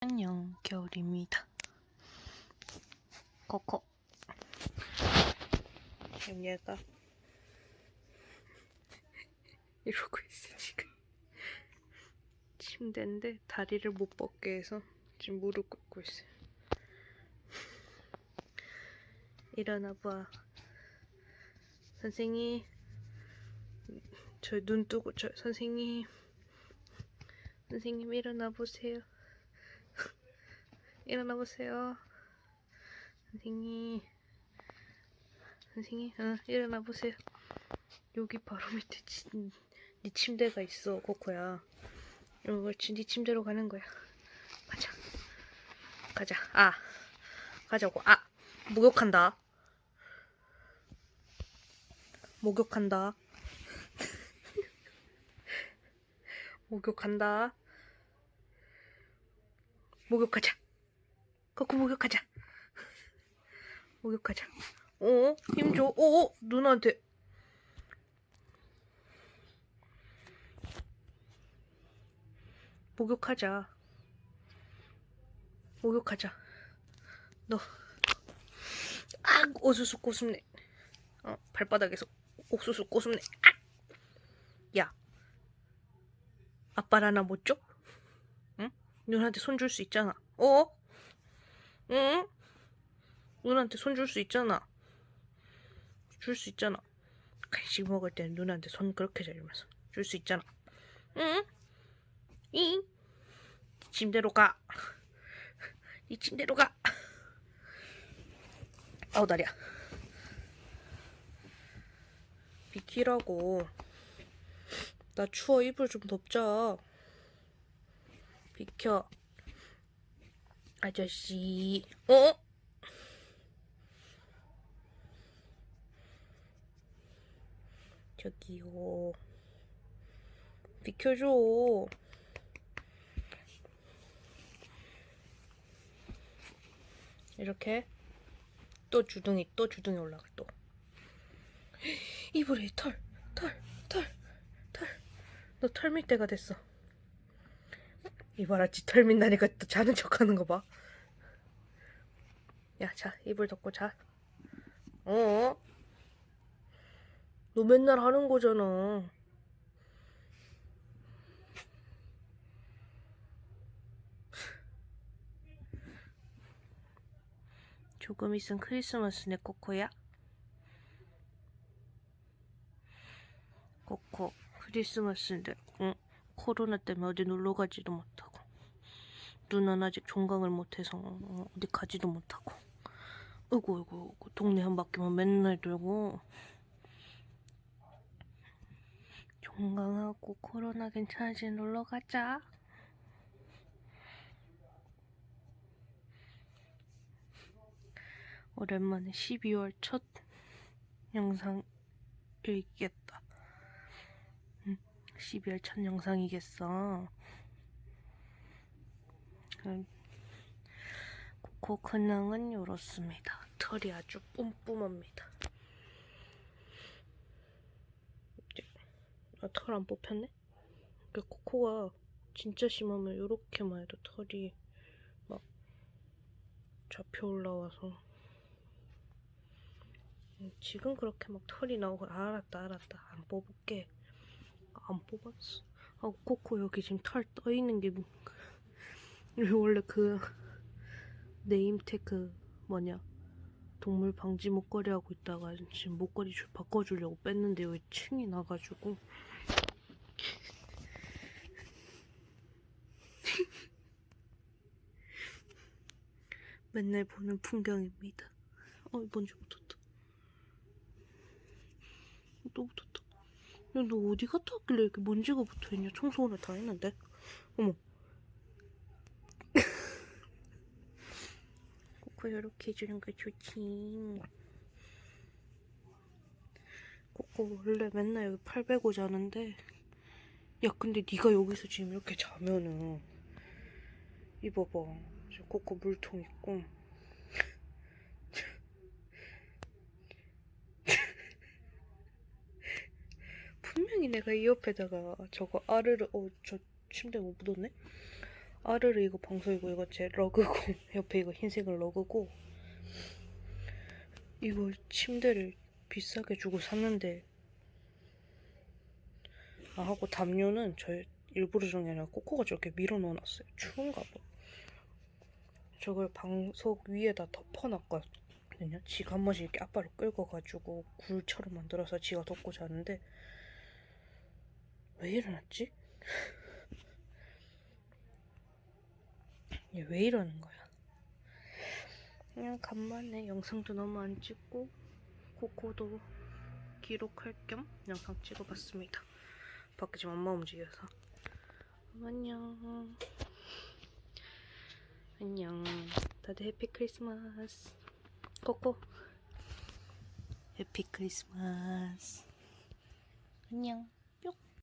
안녕, 겨울입니다. 코코. 지금 얘가 이러고 있어, 지금. 침대인데 다리를 못 뻗게 해서 지금 무릎 꿇고 있어요. 일어나 봐. 선생님. 저 눈 뜨고 저 선생님. 선생님 일어나 보세요. 일어나 보세요. 선생님. 선생님, 어, 일어나 보세요. 여기 바로 밑에 침, 네 침대가 있어, 코코야. 이걸 네 침대로 가는 거야. 가자. 가자. 아. 가자고. 아. 목욕한다. 목욕한다. 목욕한다. 목욕하자. 거꾸 목욕하자. 목욕하자. 어? 힘 줘. 어? 어? 누나한테. 목욕하자. 목욕하자. 너. 아, 옥수수 꼬순내. 어, 발바닥에서 옥수수 꼬순내. 아! 야. 아빠를 하나 못 줘? 응? 누나한테 손 줄 수 있잖아. 어? 응? 누나한테 손 줄 수 있잖아. 줄 수 있잖아. 간식 먹을 때는 누나한테 손 그렇게 잘면서 줄 수 있잖아. 응? 이 침대로 가. 이 침대로 가. 아우 다리야. 비키라고. 나 추워 이불 좀 덮자. 비켜. 아저씨. 어? 저기요. 비켜줘. 이렇게 또 주둥이 또 주둥이 올라가 또. 이불에 털, 털, 털, 털. 너 털 밑대가 됐어. 이봐라, 지털 밑나니까 또 자는 척하는 거 봐. 야, 자, 이불 덮고 자. 어? 너 맨날 하는 거잖아. 조금 있으면 크리스마스네, 코코야. 코코, 크리스마스인데, 응? 코로나 때문에 어디 놀러 가지도 못하고. 누나는 아직 종강을 못해서 어, 어디 가지도 못하고. 어구, 어구, 동네 한 바퀴만 맨날 돌고. 종강하고 코로나 괜찮아지 놀러 가자. 오랜만에 12월 첫 영상이겠다. 응, 12월 첫 영상이겠어. 응. 코코 근황은 이렇습니다. 털이 아주 뿜뿜합니다. 아, 털 안 뽑혔네? 그 코코가 진짜 심하면 이렇게만 해도 털이 막 잡혀 올라와서 음, 지금 그렇게 막 털이 나오고 아, 알았다 알았다 안 뽑을게 안 뽑았어 아 코코 여기 지금 털 떠 있는 게 원래 그 네임택 그 뭐냐 동물 방지 목걸이 하고 있다가 지금 목걸이 줄 바꿔주려고 뺐는데 여기 층이 나가지고 맨날 보는 풍경입니다. 어, 먼지 붙었다. 또 붙었다. 야, 너 어디 갔다 왔길래 이렇게 먼지가 붙어 있냐? 청소 오늘 다 했는데? 어머. 코코 이렇게 해주는 거 좋지. 코코 원래 맨날 여기 팔 베고 자는데 야 근데 네가 여기서 지금 이렇게 자면은 이봐봐 코코 물통 있고 내가 이 옆에다가 저거 알을 어저 침대 못 묻었네? 아르르 이거 방석이고 이거 제 러그고 옆에 이거 흰색은 러그고 이거 침대를 비싸게 주고 샀는데 아 하고 담요는 저 일부러 준게 아니라 코코가 저렇게 밀어 넣어놨어요. 추운가 봐. 저걸 방석 위에다 덮어놨거든요. 지가 한 번씩 이렇게 앞발을 끌고 가지고 굴처럼 만들어서 지가 덮고 자는데 왜 일어났지? 얘왜 이러는 거야? 그냥 간만에 영상도 너무 안 찍고 코코도 기록할 겸 영상 찍어봤습니다. 밖에 지금 엄마 움직여서. 안녕. 안녕. 다들 해피 크리스마스. 코코. 해피 크리스마스. 안녕